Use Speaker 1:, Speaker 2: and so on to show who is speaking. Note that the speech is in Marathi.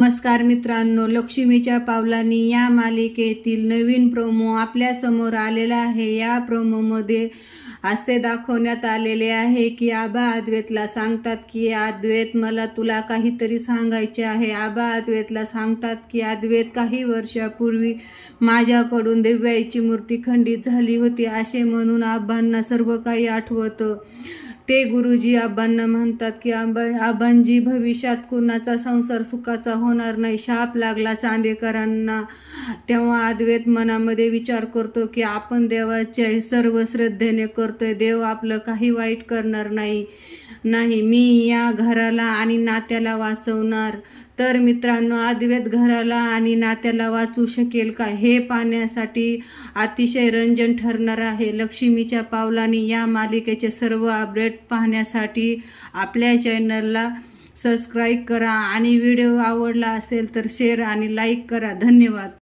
Speaker 1: नमस्कार मित्रांनो लक्ष्मीच्या पावलांनी या मालिकेतील नवीन प्रोमो आपल्यासमोर आलेला आहे. या प्रोमोमध्ये असे दाखवण्यात आलेले आहे की आबा अद्वैतला सांगतात की अद्वैत मला तुला काहीतरी सांगायचे आहे. आबा अद्वैतला सांगतात की अद्वैत काही वर्षापूर्वी माझ्याकडून दिव्याची मूर्ती खंडित झाली होती. असे म्हणून आबांना सर्व काही आठवतं. ते गुरुजी आबांना म्हणतात की आबा आबांजी भविष्यात कुणाचा संसार सुखाचा होणार नाही. शाप लागला चांदेकरांना. तेव्हा अद्वैत मनामध्ये विचार करतो की आपण देवाच्या सर्व श्रद्धेने करतोय. देव आपलं काही वाईट करणार नाही. नाही मी या घराला आणि नात्याला वाचवणार. तर मित्रांनो अद्वैत घराला आणि नात्याला वाचू शकेल का? हे पाहण्यासाठी अतिशय रंजन ठरणार आहे. लक्ष्मीच्या पावलांनी या मालिकेचे सर्व अपडेट पाहण्यासाठी आपल्या चॅनलला सबस्क्राईब करा. आणि व्हिडिओ आवडला असेल तर शेअर आणि लाईक करा. धन्यवाद.